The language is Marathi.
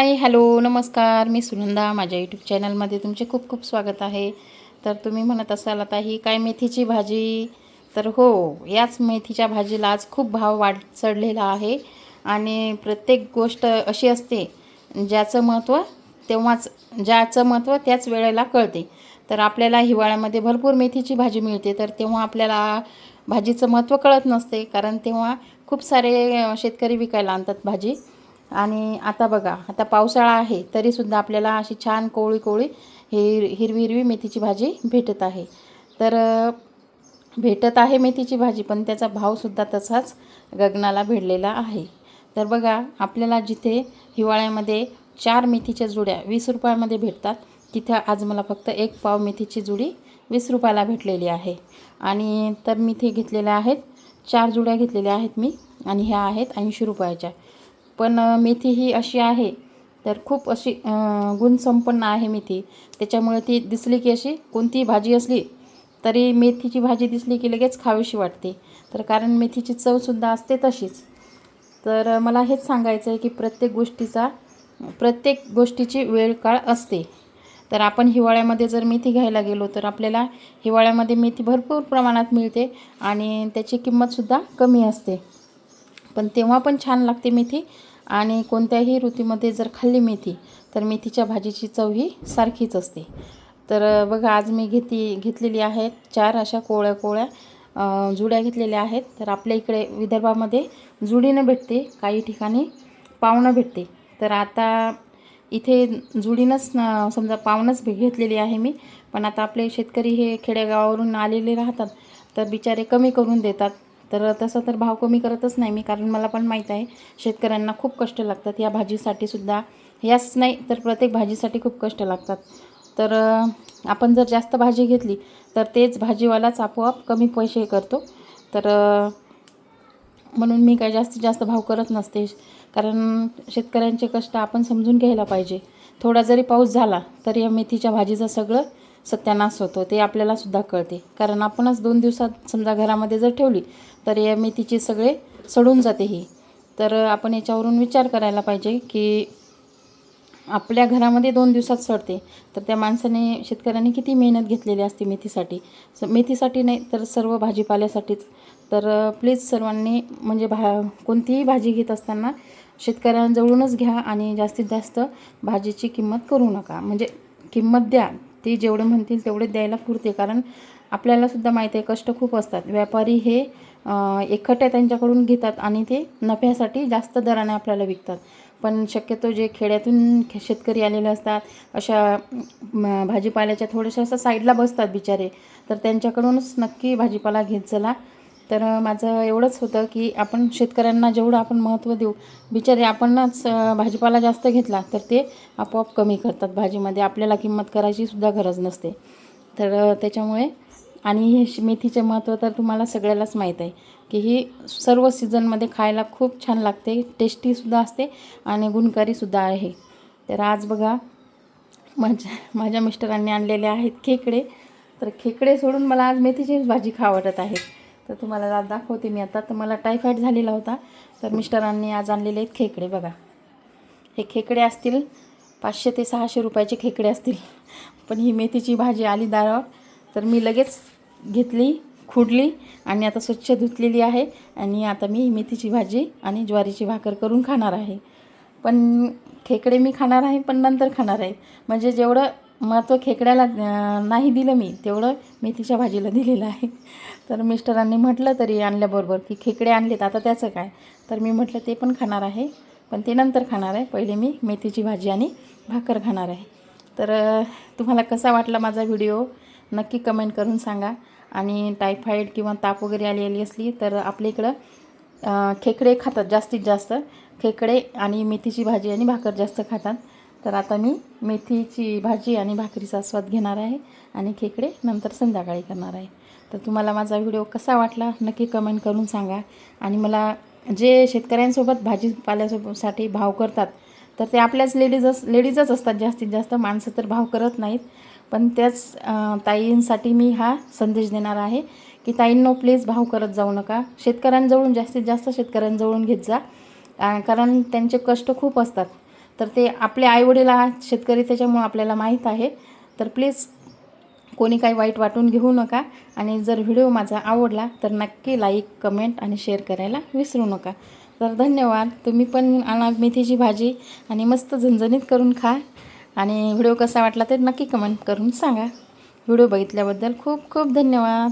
हाय हॅलो नमस्कार. मी सुनंदा. माझ्या यूट्यूब चॅनलमध्ये तुमचे खूप खूप स्वागत आहे. तर तुम्ही म्हणत असाल आता ही काय मेथीची भाजी? तर हो याच मेथीच्या भाजीला आज खूप भाव वाढ चढलेला आहे. आणि प्रत्येक गोष्ट अशी असते ज्याचं महत्त्व तेव्हाच ज्याचं महत्त्व त्याच वेळेला कळते. तर आपल्याला हिवाळ्यामध्ये भरपूर मेथीची भाजी मिळते. तर तेव्हा आपल्याला भाजीचं महत्त्व कळत नसते. कारण तेव्हा खूप सारे शेतकरी विकायला आणतात भाजी. आणि आता बघा आता पावसाळा आहे तरीसुद्धा आपल्याला अशी छान कोवळी कोवळी हिर हिरवी हिरवी मेथीची भाजी भेटत आहे. तर भेटत आहे मेथीची भाजी पण त्याचा भावसुद्धा तसाच गगनाला भिडलेला आहे. तर बघा आपल्याला जिथे हिवाळ्यामध्ये चार मेथीच्या जुड्या वीस रुपयामध्ये भेटतात तिथे आज मला फक्त एक पाव मेथीची जुडी वीस रुपयाला भेटलेली आहे. आणि तर मी ते घेतलेल्या आहेत चार जुड्या घेतलेल्या आहेत मी आणि ह्या आहेत ऐंशी रुपयाच्या. पण मेथी ही अशी आहे. तर खूप अशी गुणसंपन्न आहे मेथी. त्याच्यामुळे ती दिसली की अशी कोणतीही भाजी असली तरी मेथीची भाजी दिसली की लगेच खावीशी वाटते. तर कारण मेथीची चवसुद्धा असते तशीच. तर मला हेच सांगायचं आहे की प्रत्येक गोष्टीचा प्रत्येक गोष्टीची वेळ काळ असते. तर आपण हिवाळ्यामध्ये जर मेथी घ्यायला गेलो तर आपल्याला हिवाळ्यामध्ये मेथी भरपूर प्रमाणात मिळते आणि त्याची किंमतसुद्धा कमी असते. पण तेव्हा पण छान लागते मेथी. आणि कोणत्याही ऋतूमध्ये जर खाल्ली मेथी तर मेथीच्या भाजीची चव ही सारखीच असते. तर बघा आज मी घेती घेतलेली आहेत चार अशा कोळ्या कोळ्या जुड्या घेतलेल्या आहेत. तर आपल्या इकडे विदर्भामध्ये जुडीनं भेटते काही ठिकाणी पाहुणं भेटते. तर आता इथे जुडीनंच समजा पाहुणंच भे- घेतलेली आहे मी. पण आता आपले शेतकरी हे खेडेगावावरून आलेले राहतात तर बिचारे कमी करून देतात. तर तसं तर भाव कमी करतच नाही मी कारण मला पण माहीत आहे शेतकऱ्यांना खूप कष्ट लागतात. या भाजीसाठी सुद्धा याच नाही तर प्रत्येक भाजीसाठी खूप कष्ट लागतात. तर आपण जर जास्त भाजी घेतली तर तेच भाजीवालाच आपोआप कमी पैसे करतो. तर म्हणून मी काय जास्तीत जास्त भाव करत नसते कारण शेतकऱ्यांचे कष्ट आपण समजून घ्यायला पाहिजे. थोडा जरी पाऊस झाला तरी या मेथीच्या भाजीचं सगळं सत्यानाश होतो ते आपल्यालासुद्धा कळते. कारण आपणच दोन दिवसात समजा घरामध्ये जर ठेवली तर या मेथीची सगळे सडून जाते ही. तर आपण याच्यावरून विचार करायला पाहिजे की आपल्या घरामध्ये दोन दिवसात सडते तर त्या माणसाने शेतकऱ्यांनी किती मेहनत घेतलेली असते मेथीसाठी. स मेथीसाठी नाही तर सर्व भाजीपाल्यासाठीच. तर प्लीज सर्वांनी म्हणजे भा कोणतीही भाजी घेत असताना शेतकऱ्यांजवळूनच घ्या आणि जास्तीत जास्त भाजीची किंमत करू नका. म्हणजे किंमत द्या. ते जेवढे म्हणतील तेवढे द्यायला पुरते. कारण आपल्यालासुद्धा माहीत आहे कष्ट खूप असतात. व्यापारी हे एकखट्या त्यांच्याकडून घेतात आणि ते नफ्यासाठी जास्त दराने आपल्याला विकतात. पण शक्यतो जे खेड्यातून शेतकरी आलेले असतात अशा भाजीपाल्याच्या थोड्याशा असं साईडला बसतात बिचारे तर त्यांच्याकडूनच नक्की भाजीपाला घेत चला. तर माझं एवढंच होतं की आपण शेतकऱ्यांना जेवढं आपण महत्त्व देऊ बिचारे आपणच भाजीपाला जास्त घेतला तर ते आपोआप कमी करतात भाजीमध्ये. आपल्याला किंमत करायची सुद्धा गरज नसते. तर त्याच्यामुळे आणि हे मेथीचे महत्त्व तर तुम्हाला सगळ्यालाच माहीत आहे की ही सर्व सीझनमध्ये खायला खूप छान लागते टेस्टीसुद्धा असते आणि गुणकारीसुद्धा आहे. तर आज बघा माझ्या माझ्या मिस्टरांनी आणलेले आहेत खेकडे. तर खेकडे सोडून मला आज मेथीचीच भाजी खा वाटत आहे. तर तुम्हाला आज दाखवते मी आता. तर मला टायफॉईड झालेला होता. तर मिस्टरांनी आज आणलेले आहेत खेकडे बघा. हे खेकडे असतील पाचशे ते सहाशे रुपयाचे खेकडे असतील. पण ही मेथीची भाजी आली दारावर. तर मी लगेच घेतली खुडली आणि आता स्वच्छ धुतलेली आहे. आणि आता मी मेथीची भाजी आणि ज्वारीची भाकर करून खाणार आहे. पण खेकडे मी खाणार आहे पण नंतर खाणार आहे. म्हणजे जेवढं महत्त्व खेकड्याला नाही दिलं मी. तेवढं मेथीच्या भाजीला दिलेलं आहे. तर मिस्टरांनी म्हटलं तरी आणल्याबरोबर की खेकडे आणलेत आता त्याचं काय? तर मी म्हटलं ते पण खाणार आहे. पण ते नंतर खाणार आहे. पहिले मी मेथीची भाजी आणि भाकर खाणार आहे. तर तुम्हाला कसा वाटला माझा व्हिडिओ? नक्की कमेंट करून सांगा. आणि टायफॉईड किंवा ताप वगैरे आली आली असली तर आपल्या इकडं खेकडे खातात जास्तीत जास्त. खेकडे आणि मेथीची भाजी आणि भाकर जास्त खातात. तर आता मी मेथीची भाजी आणि भाकरीचा स्वाद घेणार आहे आणि खेकडे नंतर संध्याकाळी करणार आहे. तर तुम्हाला माझा व्हिडिओ कसा वाटला नक्की कमेंट करून सांगा. आणि मला जे शेतकऱ्यांसोबत भाजीपाल्यासोबतसाठी भाव करतात तर ते आपल्याच लेडीजच लेडीजच असतात जास्तीत जास्त. माणसं तर भाव करत नाहीत. पण त्याच ताईंसाठी मी हा संदेश देणार आहे की ताईंनो प्लीज भाव करत जाऊ नका. शेतकऱ्यांजवळून जास्तीत जास्त शेतकऱ्यांजवळून घेत जा. कारण त्यांचे कष्ट खूप असतात. तर ते आपले आईवडील आहात शेतकरी त्याच्यामुळं आपल्याला माहीत आहे. तर प्लीज कोणी काही वाईट वाटून घेऊ नका आणि जर व्हिडिओ माझा आवडला तर नक्की लाईक कमेंट आणि शेअर करायला विसरू नका. तर धन्यवाद. तुम्ही पण आणा मेथीची भाजी आणि मस्त झणझणीत करून खा आणि व्हिडिओ कसा वाटला ते नक्की कमेंट करून सांगा. व्हिडिओ बघितल्याबद्दल खूप खूप धन्यवाद.